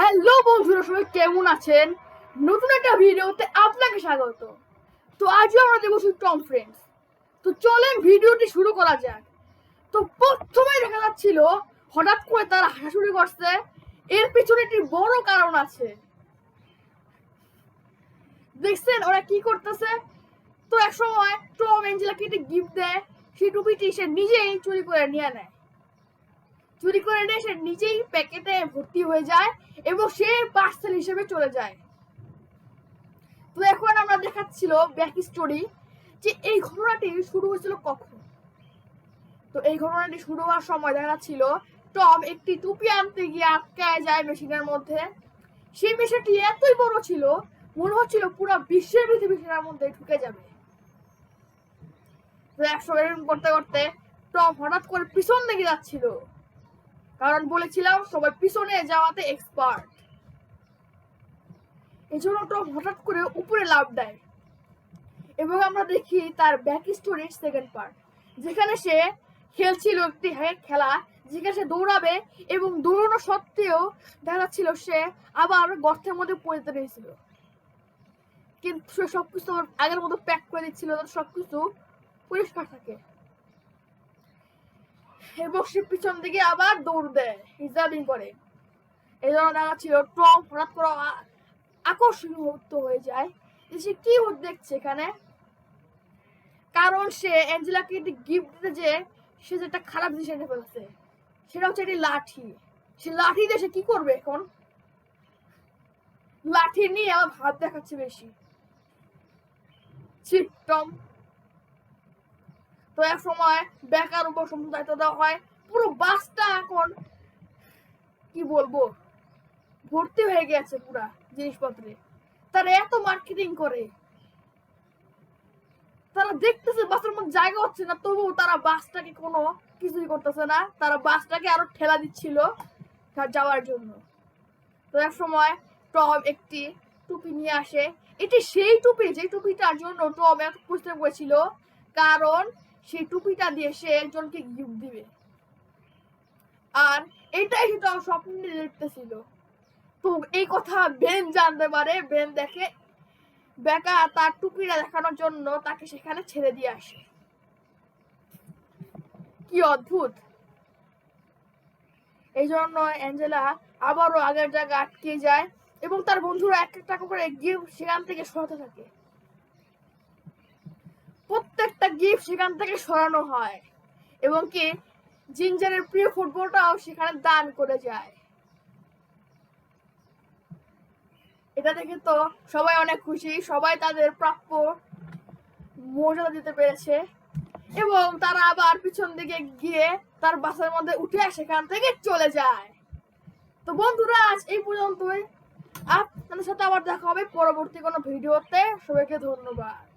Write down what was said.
Hello বন্ধুরা, সবাই কেমন আছেন? নতুন একটা ভিডিওতে আপনাকে স্বাগত। তো আজও আমরা দেবো টম ফ্রেন্ডস তো চলেন ভিডিওটি শুরু করা যাক। তো প্রথমে দেখা যাচ্ছিল, হঠাৎ করে তারা হাসা শুরু করছে। এর পিছনে একটি বড় কারণ আছে। দেখছেন ওরা কি করতেছে? তো এক সময় টম এঞ্জেলাকে একটি গিফট দেয়। সেই টুপিটি সে নিজেই চুরি করে নিয়ে নেয়। চুরি করে নিয়ে সে নিজেই প্যাকেটে ভর্তি হয়ে যায় এবং সে পার্সেল হিসেবে চলে যায়। তো এখন আমরা দেখাচ্ছিল ব্যাক স্টোরি যে এই ঘটনাটি শুরু হয়েছিল কখন? তো এই ঘটনাটি শুরু হওয়ার সময় দেখা যাচ্ছিল টম একটি টুপি আনতে গিয়ে আটকায় যায় মেশিনের মধ্যে। সেই মেশিনটি এতই বড় ছিল, মনে হচ্ছিল পুরো বিশ্বের পৃথিবী সেটার মধ্যে ঢুকে যাবে। তো একশো করতে করতে টম হঠাৎ করে পিছন দিকে যাচ্ছিল। কারণ বলেছিলাম সবাই পিছনে যাওয়াতে এক্সপার্ট এই জন্য টম হঠাৎ করে উপরে লাভ দেয়। এবং আমরা দেখি তার ব্যাক স্টোরির সেকেন্ড পার্ট যেখানে সে খেলছিল একটি হ্যাঁ খেলা, যেখানে সে দৌড়াবে এবং দৌড়ানো সত্ত্বেও দেখা যাচ্ছিল সে আবার গর্তের মধ্যে পড়ে রয়েছিল কিন্তু সে সবকিছু আগের মতো প্যাক করে দিচ্ছিল যাতে সবকিছু পরিষ্কার থাকে। এবং সে পিছন দিকে আবার দৌড় দেয় রিজার্ভিং করে এই জন্য দেখা ছিল টম হঠাৎ করে আকর্ষণীয় হয়ে যায়। যে সে কি দেখছে এখানে? কারণ সে অ্যাঞ্জেলাকে একটি গিফট দিতে যে সে যে একটা খারাপ জিনিস এনে ফেলছে সেটা হচ্ছে একটি লাঠি। সে লাঠি দিয়ে সে কি করবে এখন? লাঠি নিয়ে আমার ভাব দেখাচ্ছে বেশি। ছি, টম। তো এক সময় বেকার উপর দায়িত্ব দেওয়া হয়, পুরো বাসটা এখন, কি বলব, ভর্তি হয়ে গেছে পুরা জিনিসপত্রে। তারা এত মার্কেটিং করে। তারা দেখতেছে বাসের মধ্যে জায়গা হচ্ছে না তবু তারা বাসটাকে কোনো কিছুই করতেছে না। তারা বাসটাকে আরও ঠেলা দিচ্ছিল যাওয়ার জন্য। তো এক সময় টম একটি টুপি নিয়ে আসে। এটি সেই টুপি যে টুপিটার জন্য টম এত পরিশ্রম করেছিল। কারণ সেই টুপিটা দিয়ে সে একজনকে গিফট দিবে। আর এটাই সে টম স্বপ্নে দেখতেছিল তো এই কথা বেন জানতে পারে বেন দেখে বেকা তার টুপিটা দেখানোর জন্য তাকে সেখানে ছেড়ে দিয়ে আসে। কি অদ্ভুত! এই জন্য অ্যাঞ্জেলা আবারও আগের জায়গায় আটকে যায় এবং তার বন্ধুরা এক একটা করে গিফট সেখান থেকে সরাতে থাকে। গিফট সেখান থেকে সরানো হয় এবং কি জিঞ্জারের প্রিয় ফুটবলটাও সেখানে দান করে যায়। এটা দেখে তো সবাই অনেক খুশি, সবাই তাদের প্রাপ্য মর্যাদা দিতে পেরেছে এবং তারা আবার পিছন দিকে গিয়ে তার বাসের মধ্যে উঠে সেখান থেকে চলে যায়। তো বন্ধুরা, আজ এই পর্যন্তই। আপনাদের সাথে আবার দেখা হবে পরবর্তী কোনো ভিডিওতে। সবাইকে ধন্যবাদ।